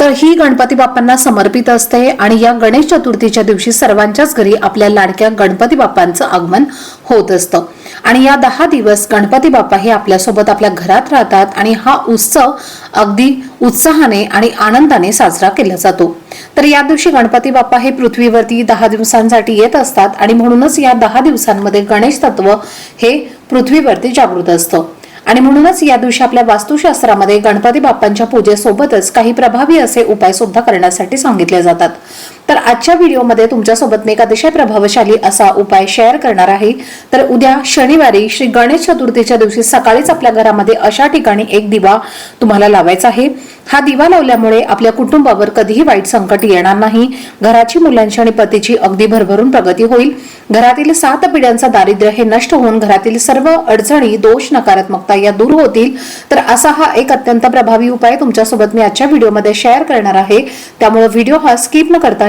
तर ही गणपती बाप्पांना समर्पित असते आणि या गणेश चतुर्थीच्या दिवशी सर्वांच्याच घरी आपल्या लाडक्या गणपती बाप्पांचं आगमन होत असतं. आणि या दहा दिवस गणपती बाप्पा हे आपल्यासोबत आपल्या घरात राहतात आणि हा उत्सव अगदी उत्साहाने आणि आनंदाने साजरा केला जातो. तर या दिवशी गणपती बाप्पा हे पृथ्वीवरती दहा दिवसांसाठी येत असतात आणि म्हणूनच या दहा दिवसांमध्ये गणेश तत्व हे पृथ्वीवरती जागृत असतं. आणि म्हणूनच या दिवशी आपल्या वास्तुशास्त्रामध्ये गणपती बाप्पांच्या पूजेसोबतच काही प्रभावी असे उपाय सुद्धा करण्यासाठी सांगितले जातात. तर आजच्या व्हिडिओमध्ये तुमच्यासोबत मी एक अतिशय प्रभावशाली असा उपाय शेअर करणार आहे. तर उद्या शनिवारी श्री गणेश चतुर्थीच्या दिवशी सकाळीच आपल्या घरामध्ये अशा ठिकाणी एक दिवा तुम्हाला लावायचा आहे. हा दिवा लावल्यामुळे आपल्या कुटुंबावर कधीही वाईट संकट येणार नाही. घराची मुलांची आणि पतीची अगदी भरभरून प्रगती होईल. घरातील सात पिढ्यांचा दारिद्र्य हे नष्ट होऊन घरातील सर्व अडचणी दोष नकारात्मकता या दूर होतील. तर असा हा एक अत्यंत प्रभावी उपाय तुमच्यासोबत मी आजच्या व्हिडिओमध्ये शेअर करणार आहे. त्यामुळे व्हिडिओ हा स्किप न करता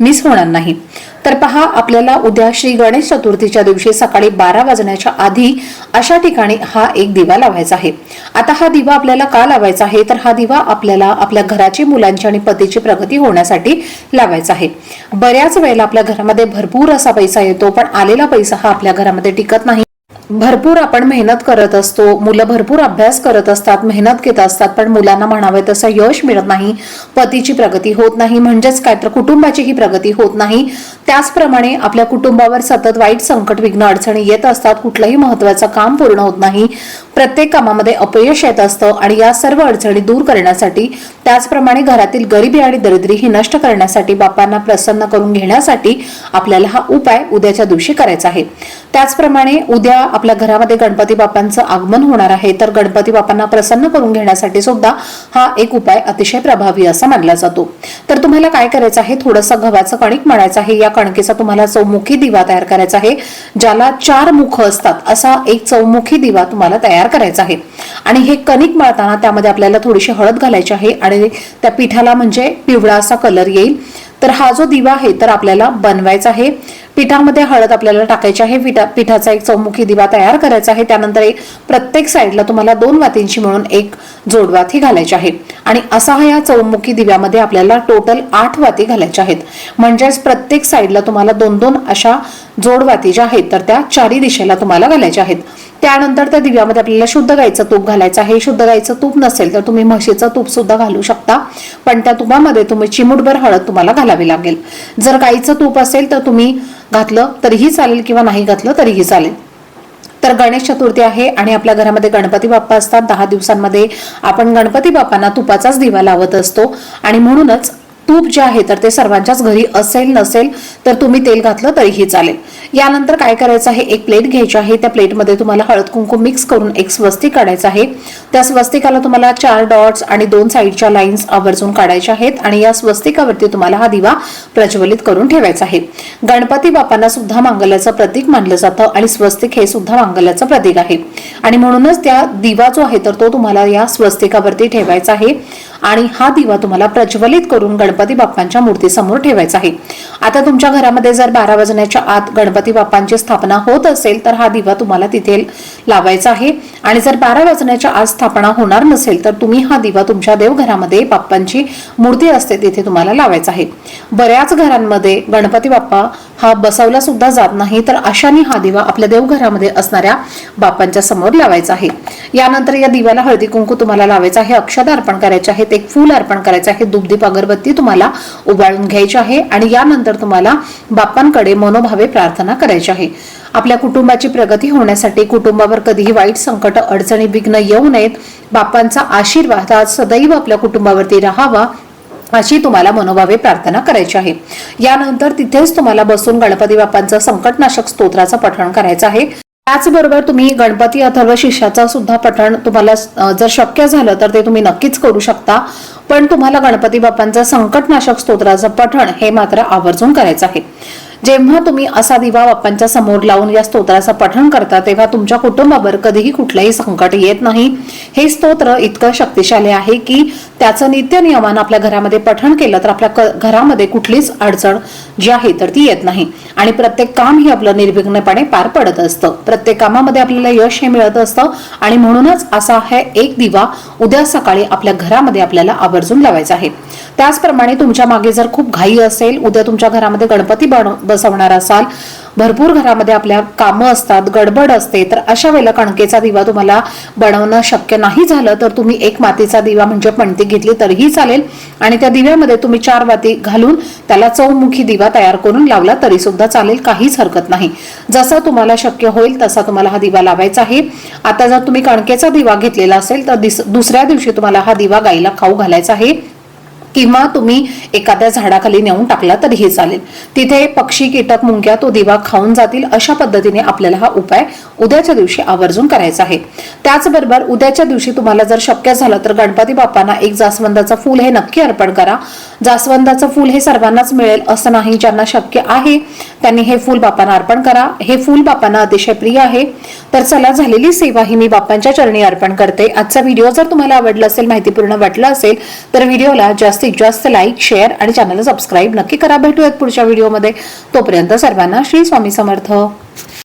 मिस होणार नाही. तर पहा आपल्याला उद्या श्री गणेश चतुर्थीच्या दिवशी सकाळी बारा वाजण्याच्या आधी अशा ठिकाणी हा एक दिवा लावायचा आहे. आता हा दिवा आपल्याला का लावायचा आहे? तर हा दिवा आपल्याला आपल्या घराची मुलांची आणि पतीची प्रगती होण्यासाठी लावायचा आहे. बऱ्याच वेळेला आपल्या घरामध्ये भरपूर असा पैसा येतो पण आलेला पैसा हा आपल्या घरामध्ये टिकत नाही. भरपूर आपण मेहनत करत असतो मुलं भरपूर अभ्यास करत असतात मेहनत घेत असतात पण मुलांना म्हणावे तसं यश मिळत नाही पतीची प्रगती होत नाही म्हणजेच काय तर कुटुंबाचीही प्रगती होत नाही. त्याचप्रमाणे आपल्या कुटुंबावर सतत वाईट संकट विघ्न अडचणी येत असतात कुठलंही महत्वाचं काम पूर्ण होत नाही. प्रत्येक कामामध्ये अपयश येत असतं आणि या सर्व अडचणी दूर करण्यासाठी त्याचप्रमाणे घरातील गरिबी आणि दरिद्री ही नष्ट करण्यासाठी बापांना प्रसन्न करून घेण्यासाठी आपल्याला हा उपाय उद्याच्या दिवशी करायचा आहे. त्याचप्रमाणे उद्या आपल्या घरामध्ये गणपती बाप्पांचं आगमन होणार आहे तर गणपती बाप्पांना प्रसन्न करून घेण्यासाठी सुद्धा हा एक उपाय अतिशय प्रभावी असा मानला जातो. तर तुम्हाला काय करायचं आहे? थोडंसं गव्हाचं कणिक मळायचं आहे. या कणकेचा तुम्हाला चौमुखी दिवा तयार करायचा आहे ज्याला चार मुख असतात. असा एक चौमुखी दिवा तुम्हाला तयार करायचा आहे. आणि हे कणिक मळताना त्यामध्ये आपल्याला थोडीशी हळद घालायची आहे आणि त्या पिठाला म्हणजे पिवळा असा कलर येईल. तर हा जो दिवा आहे तर आपल्याला बनवायचा आहे. पिठामध्ये हळद आपल्याला टाकायची आहे. पिठाचा एक चौमुखी दिवा तयार करायचा आहे. त्यानंतर एक प्रत्येक साईडला तुम्हाला दोन वातींची मिळून एक जोडवाती घालायची आहे. आणि असा हा या चौमुखी दिव्यामध्ये आपल्याला टोटल आठ वाती घालायच्या आहेत. म्हणजेच प्रत्येक साईडला तुम्हाला दोन दोन अशा जोडवाती ज्या आहेत तर त्या चारी दिशेला तुम्हाला घालायच्या आहेत. त्यानंतर त्या दिव्यामध्ये आपल्याला शुद्ध गाईचं तूप घालायचं आहे. शुद्ध गाईचं तूप नसेल तर तुम्ही म्हशीचं तूप सुद्धा घालू शकता. पण त्या तुपामध्ये तुम्ही चिमुटभर हळद तुम्हाला घालावी लागेल. जर गाईचं तूप असेल तर तुम्ही घातलं तरीही चालेल किंवा नाही घातलं तरीही चालेल. तर गणेश चतुर्थी आहे आणि आपल्या घरामध्ये गणपती बाप्पा असतात. दहा दिवसांमध्ये आपण गणपती बाप्पांना तुपाचाच दिवा लावत असतो. आणि म्हणूनच तूप जे आहे तर ते सर्वांच्याच घरी असेल नसेल तर तुम्ही तेल घातलं तरीही चालेल. यानंतर काय करायचं आहे एक प्लेट घ्यायची आहे. त्या प्लेटमध्ये तुम्हाला हळद कुंकू मिक्स करून एक स्वस्तिक काढायचं आहे. त्या स्वस्तिकाला तुम्हाला चार डॉट्स आणि दोन साईडच्या लाईन्स आवर्जून काढायच्या आहेत आणि या स्वस्तिकावरती तुम्हाला हा दिवा प्रज्वलित करून ठेवायचा आहे. गणपती बाप्पांना सुद्धा मांगल्याचं प्रतीक मानलं जातं आणि स्वस्तिक हे सुद्धा मांगल्याचं प्रतीक आहे. आणि म्हणूनच त्या दिवा जो आहे तर तो तुम्हाला या स्वस्तिकावरती ठेवायचा आहे. आणि हा दिवा तुम्हाला प्रज्वलित करून गणपती बाप्पांच्या मूर्तीसमोर ठेवायचा आहे. आता तुमच्या घरामध्ये जर बारा वाजण्याच्या आत गणपती बाप्पांची स्थापना होत असेल तर हा दिवा तुम्हाला तिथे लावायचा आहे. आणि जर बारा वाजण्याच्या आत स्थापना होणार नसेल तर तुम्ही हा दिवा तुमच्या देवघरामध्ये बाप्पांची मूर्ती असते तिथे तुम्हाला लावायचा आहे. बऱ्याच घरांमध्ये गणपती बाप्पा हा बसवला सुद्धा जात नाही तर अशाने हा दिवा आपल्या देवघरामध्ये असणाऱ्या बापांच्या समोर लावायचा आहे. यानंतर या दिव्याला हळदी कुंकू तुम्हाला लावायचं आहे अक्षता अर्पण करायचे आहेत एक फूल अर्पण करायचं आहे दुग्धीप अगरबत्ती तुम्हाला उबाळून घ्यायची आहे आणि यानंतर तुम्हाला बाप्पांकडे मनोभावे प्रार्थना करायची आहे. आपल्या कुटुंबाची प्रगती होण्यासाठी कुटुंबावर कधीही वाईट संकट अडचणी विघ्न येऊ नयेत. बाप्पांचा आशीर्वाद आज सदैव आपल्या कुटुंबावरती राहावा अशी तुम्हाला मनोभावे प्रार्थना करायची आहे. यानंतर तिथेच तुम्हाला बसून गणपती बाप्पांचं संकटनाशक स्तोत्राचं पठण करायचं आहे. त्याचबरोबर तुम्ही गणपती अथर्व शिष्याचं सुद्धा पठण तुम्हाला जर शक्य झालं तर ते तुम्ही नक्कीच करू शकता. पण तुम्हाला गणपती बाप्पांचं संकटनाशक स्तोत्राचं पठण हे मात्र आवर्जून करायचं आहे. जेव्हा तुम्ही असा दिवा बाप्पांच्या समोर लावून या स्तोत्राचं पठण करता तेव्हा तुमच्या कुटुंबावर कधीही कुठलंही संकट येत नाही. हे स्तोत्र इतकं शक्तिशाली आहे की त्याचं नित्य नियमान आपल्या घरामध्ये पठण केलं तर आपल्या घरामध्ये कुठलीच अडचण जी आहे तर ती येत नाही. आणि प्रत्येक काम हे आपलं निर्विघ्नपणे पार पडत असतं. प्रत्येक कामामध्ये आपल्याला यश हे मिळत असतं आणि म्हणूनच असा आहे एक दिवा उद्या सकाळी आपल्या घरामध्ये आपल्याला आवर्जून लावायचा आहे. त्याचप्रमाणे तुमच्या मागे जर खूप घाई असेल उद्या तुमच्या घरामध्ये गणपती बन- बसवणार असाल भरपूर घरामध्ये आपल्या कामं असतात गडबड असते तर अशा वेळेला कणकेचा दिवा तुम्हाला बनवणं शक्य नाही झालं तर तुम्ही एक मातीचा दिवा म्हणजे पणती घेतली तरीही चालेल. आणि त्या दिव्यामध्ये तुम्ही चार वाती घालून त्याला चौमुखी दिवा तयार करून लावला तरी सुद्धा चालेल काहीच हरकत नाही. जसा तुम्हाला शक्य होईल तसा तुम्हाला हा दिवा लावायचा आहे. आता जर तुम्ही कणकेचा दिवा घेतलेला असेल तर दिस- दुसऱ्या दिवशी तुम्हाला हा दिवा गाईला खाऊ घालायचा आहे. किंवा तुम्ही एखाद्या झाडाखाली नेऊन टाकला तरीही चालेल. तिथे पक्षी कीटक मुंग्या तो दिवा खाऊन जातील अशा पद्धतीने आपल्याला हा उपाय उद्याच्या दिवशी आवर्जून करायचा आहे. त्याचबरोबर उद्याच्या दिवशी तुम्हाला जर शक्य झालं तर गणपती बाप्पांना एक जास्वंदाचं फूल हे नक्की अर्पण करा. जास्वंदाचं फूल हे सर्वांनाच मिळेल असं नाही ज्यांना शक्य आहे. त्यांनी हे फूल बापांना अर्पण करा. हे फूल बापांना अतिशय प्रिय आहे. तर चला झालेली सेवा ही मी बापांच्या चरणी अर्पण करते. आजचा व्हिडिओ जर तुम्हाला आवडला असेल माहितीपूर्ण वाटला असेल तर व्हिडिओला जास्तीत जास्त लाईक शेअर आणि चॅनलला सबस्क्राईब नक्की करा. भेटूयात पुढच्या व्हिडिओमध्ये. तोपर्यंत सर्वांना श्री स्वामी समर्थ.